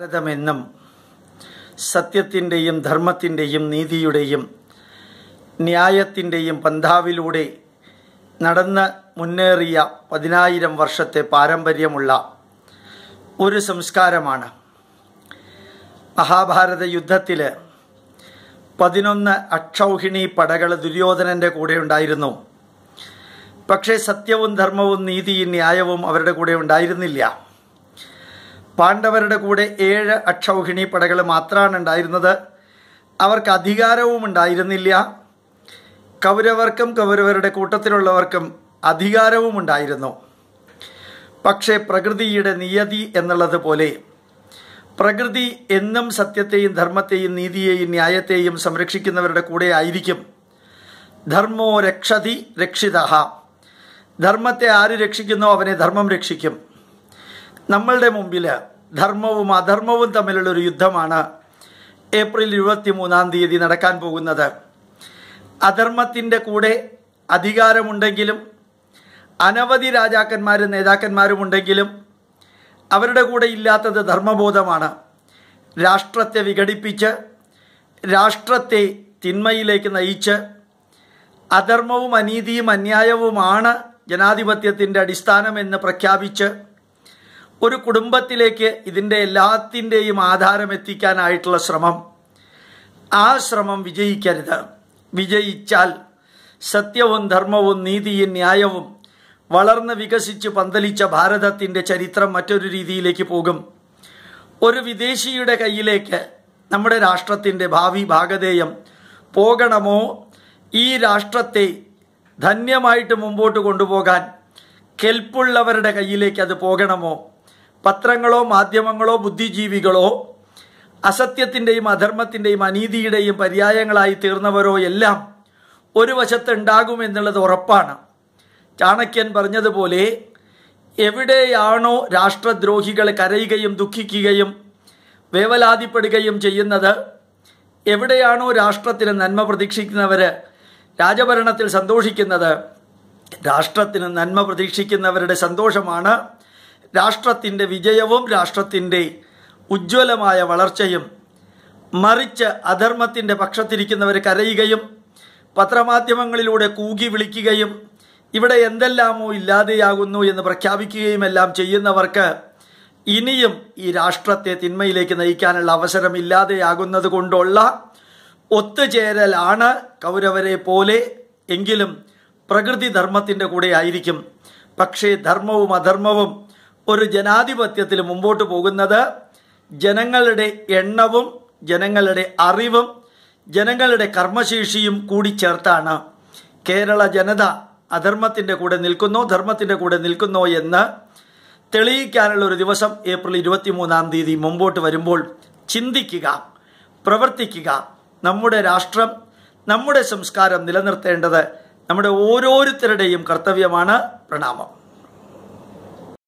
ഭാരതമെന്നും സത്യത്തിന്റെയും ധർമ്മത്തിന്റെയും നീതിയുടെയും ന്യായത്തിന്റെയും പന്ഥാവിലൂടെ നടന്ന് മുന്നേറിയ പതിനായിരം വർഷത്തെ പാരമ്പര്യമുള്ള ഒരു സംസ്കാരമാണ് മഹാഭാരത യുദ്ധത്തിൽ പതിനൊന്ന് അക്ഷൗഹിണി പടകൾ ദുര്യോധനന്റെ കൂടെ ഉണ്ടായിരുന്നു. പക്ഷേ സത്യവും ധർമ്മവും നീതിയും ന്യായവും അവരുടെ കൂടെ ഉണ്ടായിരുന്നില്ല. പാണ്ഡവരുടെ കൂടെ ഏഴ് അക്ഷൗഹിണി പടകൾ മാത്രമാണ് ഉണ്ടായിരുന്നത് അവർക്ക് അധികാരവും ഉണ്ടായിരുന്നില്ല. കൗരവർക്കും കൗരവരുടെ കൂട്ടത്തിലുള്ളവർക്കും അധികാരവും ഉണ്ടായിരുന്നു. പക്ഷേ പ്രകൃതിയുടെ നിയതി എന്നുള്ളത് പോലെ പ്രകൃതി എന്നും സത്യത്തെയും ധർമ്മത്തെയും നീതിയെയും ന്യായത്തെയും സംരക്ഷിക്കുന്നവരുടെ കൂടെ ആയിരിക്കും. ധർമ്മോ രക്ഷതി രക്ഷിത. ധർമ്മത്തെ ആര് രക്ഷിക്കുന്നോ അവനെ ധർമ്മം രക്ഷിക്കും. നമ്മളുടെ മുമ്പിൽ ധർമ്മവും അധർമ്മവും തമ്മിലുള്ള ഒരു യുദ്ധമാണ് ഏപ്രിൽ ഇരുപത്തി മൂന്നാം തീയതി നടക്കാൻ പോകുന്നത്. അധർമ്മത്തിന്റെ കൂടെ അധികാരമുണ്ടെങ്കിലും അനവധി രാജാക്കന്മാരും നേതാക്കന്മാരും ഉണ്ടെങ്കിലും അവരുടെ കൂടെ ഇല്ലാത്തത് ധർമ്മബോധമാണ്. രാഷ്ട്രത്തെ വിഘടിപ്പിച്ച് രാഷ്ട്രത്തെ തിന്മയിലേക്ക് നയിച്ച് അധർമ്മവും അനീതിയും അന്യായവുമാണ് ജനാധിപത്യത്തിന്റെ അടിസ്ഥാനമെന്ന് പ്രഖ്യാപിച്ച് ഒരു കുടുംബത്തിലേക്ക് ഇതിന്റെ എല്ലാത്തിന്റെയും ആധാരം എത്തിക്കാനായിട്ടുള്ള ശ്രമം. ആ ശ്രമം വിജയിക്കരുത്. വിജയിച്ചാൽ സത്യവും ധർമ്മവും നീതിയും ന്യായവും വളർന്ന് വികസിച്ച് പന്തലിച്ച ഭാരതത്തിന്റെ ചരിത്രം മറ്റൊരു രീതിയിലേക്ക് പോകും. ഒരു വിദേശിയുടെ കയ്യിലേക്ക് നമ്മുടെ രാഷ്ട്രത്തിന്റെ ഭാവി ഭാഗധേയം പോകണമോ? ഈ രാഷ്ട്രത്തെ ധന്യമായിട്ട് മുമ്പോട്ട് കൊണ്ടുപോകാൻ കെൽപ്പുള്ളവരുടെ കയ്യിലേക്ക് അത് പോകണമോ? പത്രങ്ങളോ മാധ്യമങ്ങളോ ബുദ്ധിജീവികളോ അസത്യത്തിന്റെയും അധർമ്മത്തിന്റെയും അനീതിയുടെയും പര്യായങ്ങളായി തീർന്നവരോ എല്ലാം ഒരു വശത്ത് ഉണ്ടാകുമെന്നുള്ളത് ഉറപ്പാണ്. ചാണക്യൻ പറഞ്ഞതുപോലെ എവിടെയാണോ രാഷ്ട്രദ്രോഹികൾ കരയുകയും ദുഃഖിക്കുകയും വേവലാതിപ്പെടുകയും ചെയ്യുന്നത് എവിടെയാണോ രാഷ്ട്രത്തിന് നന്മ പ്രതീക്ഷിക്കുന്നവർ രാജഭരണത്തിൽ സന്തോഷിക്കുന്നത് രാഷ്ട്രത്തിന് നന്മ പ്രതീക്ഷിക്കുന്നവരുടെ സന്തോഷമാണ് രാഷ്ട്രത്തിന്റെ വിജയവും രാഷ്ട്രത്തിന്റെ ഉജ്ജ്വലമായ വളർച്ചയും മറിച്ച് അധർമ്മത്തിന്റെ പക്ഷത്തിരിക്കുന്നവർ കരയുകയും പത്രമാധ്യമങ്ങളിലൂടെ കൂകി വിളിക്കുകയും ഇവിടെ എന്തെല്ലാമോ ഇല്ലാതെയാകുന്നു എന്ന് പ്രഖ്യാപിക്കുകയും എല്ലാം ചെയ്യുന്നവർക്ക് ഇനിയും ഈ രാഷ്ട്രത്തെ തിന്മയിലേക്ക് നയിക്കാനുള്ള അവസരം ഇല്ലാതെയാകുന്നത് കൊണ്ടുള്ള ഒത്തുചേരലാണ് കൗരവരെ പോലെ എങ്കിലും പ്രകൃതി ധർമ്മത്തിന്റെ കൂടെ ആയിരിക്കും. പക്ഷേ ധർമ്മവും അധർമ്മവും ഒരു ജനാധിപത്യത്തിൽ മുമ്പോട്ട് പോകുന്നത് ജനങ്ങളുടെ എണ്ണവും ജനങ്ങളുടെ അറിവും ജനങ്ങളുടെ കർമ്മശേഷിയും കൂടി ചേർത്താണ്. കേരള ജനത അധർമ്മത്തിന്റെ കൂടെ നിൽക്കുന്നോ ധർമ്മത്തിന്റെ കൂടെ നിൽക്കുന്നോ എന്ന് തെളിയിക്കാനുള്ള ഒരു ദിവസം ഏപ്രിൽ ഇരുപത്തിമൂന്നാം തീയതി മുമ്പോട്ട് വരുമ്പോൾ ചിന്തിക്കുക പ്രവർത്തിക്കുക. നമ്മുടെ രാഷ്ട്രം നമ്മുടെ സംസ്കാരം നിലനിർത്തേണ്ടത് നമ്മുടെ ഓരോരുത്തരുടെയും കർത്തവ്യമാണ് പ്രണാമം.